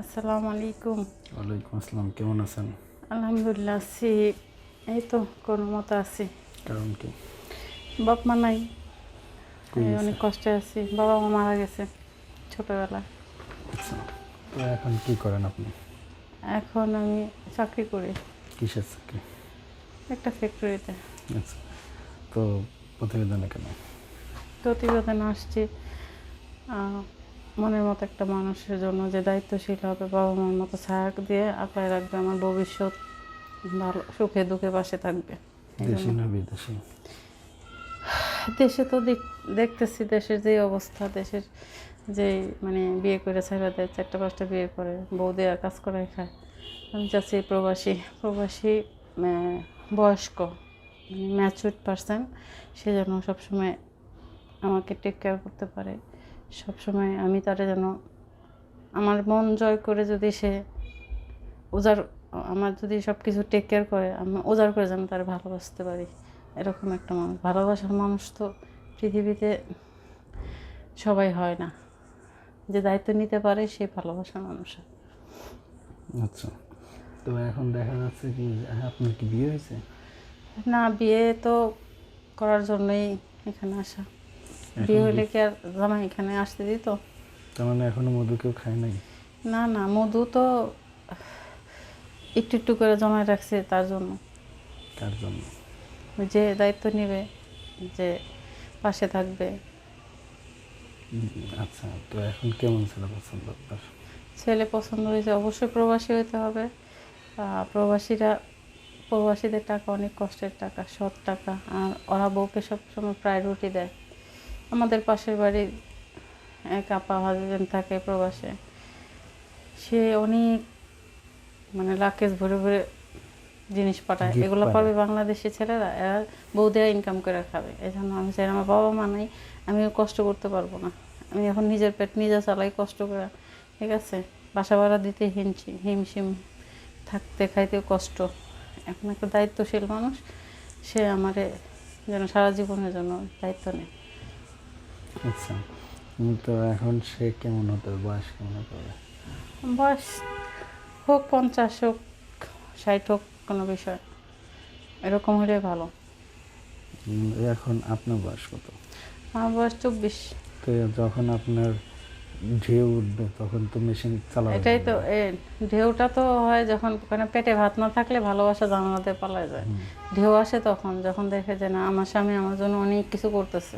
আসসালামু আলাইকুম। ওয়ালাইকুম আসসালাম কেমন আছেন? আলহামদুলিল্লাহ আছি। এই তো কোনো মতো আছি। কারণ কি? বাপ মা নাই অনেক কষ্টে আছি। বাবা মা মারা গেছে ছোটবেলা আচ্ছা তো এখন কি করেন আপনি? এখন আমি চাকরি করি। কিসের চাকরি? একটা ফ্যাক্টরিতে আচ্ছা তো প্রতিবেদনে কেন? প্রতিবেদন আসছি মনের মতো একটা মানুষের জন্য যে দায়িত্বশীল হবে বাবা মার মতো ছায়া দিয়ে আঁকড়ায় রাখবে আমার ভবিষ্যৎ ভালো সুখে দুঃখে পাশে থাকবে। এই না বিদেশি? দেশে তো দেখ- দেখতেছি দেশের যে অবস্থা দেশের যে মানে বিয়ে করে ছেড়ে দেয় চারটা পাঁচটা বিয়ে করে বউ দেওয়া কাজ করে খায়। আমি চাচ্ছি প্রবাসী প্রবাসী বয়স্ক ম্যাচুড পারসন সে যেন সবসময় আমাকে টেক কেয়ার করতে পারে। সবসময় আমি তারে যেন আমার মন জয় করে যদি সে উজাড় আমার যদি সব কিছু টেক কেয়ার করে আমি উজাড় করে যেন তার ভালোবাসতে পারি। এরকম একটা মানুষ। ভালোবাসার মানুষ তো পৃথিবীতে সবাই হয় না। যে দায়িত্ব নিতে পারে সে ভালোবাসার মানুষ। আচ্ছা। তো এখন দেখা যাচ্ছে কি আপনার কি বিয়ে হয়েছে? না বিয়ে তো করার জন্যই এখানে আসা। বিয়ে হলে কি আর জামাই এখানে আসতে দিত? তার মানে এখনও মধু কেউ খায় নাই? না না মধু তো একটু একটু করে জমায় রাখছে তার জন্য। কার জন্য। যে দায়িত্ব নেবে যে পাশে থাকবে। আচ্ছা তো এখন কেমন ছিল পছন্দ আপনার? ছেলে পছন্দ হয়েছে অবশ্যই প্রবাসী হতে হবে। প্রবাসীরা প্রবাসীদের টাকা অনেক কষ্টের টাকা সৎ টাকা। আর ওরা বউকে সবসময় প্রায়োরিটি দেয়। আমাদের পাশের বাড়ির এক আপা হাজবেন্ড থাকে প্রবাসে। সে অনেক মানে লাকেজ ভরে ভরে জিনিস পাঠায়। এগুলো। পারবে বাংলাদেশি ছেলেরা। এরা বউ দেওয়া ইনকাম করে খাবে। এই জন্য আমি চাই আমার বাবা মা নাই আমি কষ্ট করতে পারব না। আমি এখন নিজের পেট নিজে চালাই কষ্ট করে। ঠিক আছে? বাসা ভাড়া দিতে হিমছি হিমশিম থাকতে খাইতে কষ্ট। এখন একটা দায়িত্বশীল মানুষ সে আমারে যেন সারা জীবনের জন্য দায়িত্ব নেয়। আচ্ছা তো এখন সে কেমন হতে হবে? বয়স কেমন হতে হবে? বয়স হোক পঞ্চাশ হোক ষাট হোক কোনো বিষয়। এরকম হলে ভালো। এখন আপনার বয়স কত? আমার বয়স চব্বিশ। তো যখন আপনার ঢেউ উঠবে তখন তো মেশিন চালাবে এটাই তো ঢেউটা তো হয় যখন ওখানে পেটে ভাত না থাকলে ভালোবাসা জানালাতে পালায় যায়। ঢেউ আসে তখন যখন দেখে যে না আমার স্বামী আমার জন্য অনেক কিছু করতেছে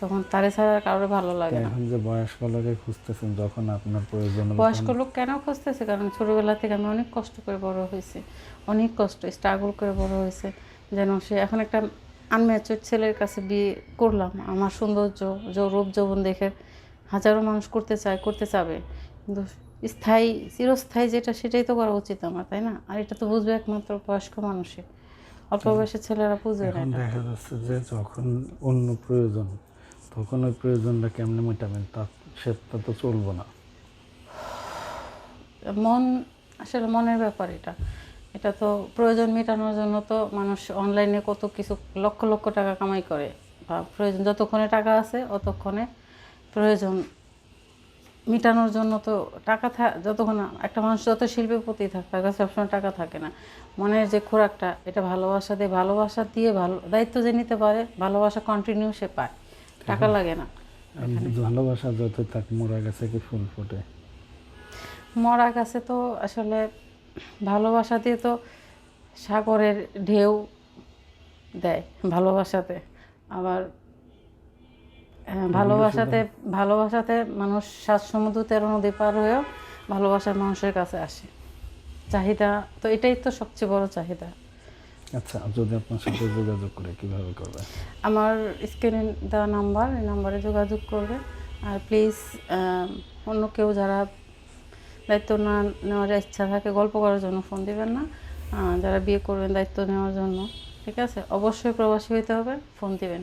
তখন তারে ছাড়া কারোর ভালো লাগে না। এখন যে বয়স্ক লোকে খুঁজতেছেন যখন আপনার প্রয়োজন বয়স্ক লোক কেন খুঁজতেছে? কারণ ছোটবেলা থেকে আমি অনেক কষ্ট করে বড় হয়েছি অনেক কষ্ট স্ট্রাগল করে বড় হয়েছে। যেন সে এখন একটা আনম্যাচুর ছেলের কাছে বিয়ে করলাম আমার সৌন্দর্য যে রূপ যৌবন দেখে হাজারো মানুষ করতে চায় করতে চাবে। কিন্তু স্থায়ী চিরস্থায়ী যেটা সেটাই তো করা উচিত আমার তাই না? আর এটা তো বুঝবে একমাত্র বয়স্ক মানুষে অল্প বয়সের ছেলেরা বুঝবে না দেখা যাচ্ছে যে যখন অন্য প্রয়োজন তখন ওই প্রয়োজনটা কেমনে মেটাবেন? তা সেটা তো চলবো না। মন আসলে মনের ব্যাপার এটা। এটা তো প্রয়োজন মেটানোর জন্য তো মানুষ অনলাইনে কত কিছু লক্ষ লক্ষ টাকা কামাই করে। বা প্রয়োজন যতক্ষণে টাকা আছে অতক্ষণে প্রয়োজন। মেটানোর জন্য তো টাকা থা যতক্ষণ একটা মানুষ যত শিল্পের প্রতি থাকে তার কাছে সবসময় টাকা থাকে না। মনের যে খোরাকটা এটা ভালোবাসা দিয়ে ভালোবাসা দিয়ে ভালো দায়িত্ব যে নিতে পারে ভালোবাসা কন্টিনিউ সে পায়। টাকা লাগে না। ভালোবাসা যত তাক মোরা গেছে কি ফুল ফোটে? মরা গাছে তো আসলে ভালোবাসা দিয়ে তো সাগরের ঢেউ দেয় ভালোবাসাতে। আবার হ্যাঁ, ভালোবাসাতে ভালোবাসাতে মানুষ সাত সমুদ্র তেরো নদী পার হয়েও ভালোবাসার মানুষের কাছে আসে। চাহিদা তো এটাই তো সবচেয়ে বড় চাহিদা। আচ্ছা যদি আপনার সাথে যোগাযোগ করে কীভাবে করবে? আমার স্ক্রিনে দেওয়া নাম্বার এই নাম্বারে যোগাযোগ করবে। আর প্লিজ অন্য কেউ যারা দায়িত্ব না নেওয়ার ইচ্ছা থাকে গল্প করার জন্য ফোন দিবেন না। যারা বিয়ে করবেন দায়িত্ব নেওয়ার জন্য ঠিক আছে? অবশ্যই প্রবাসী হইতে হবে ফোন দিবেন।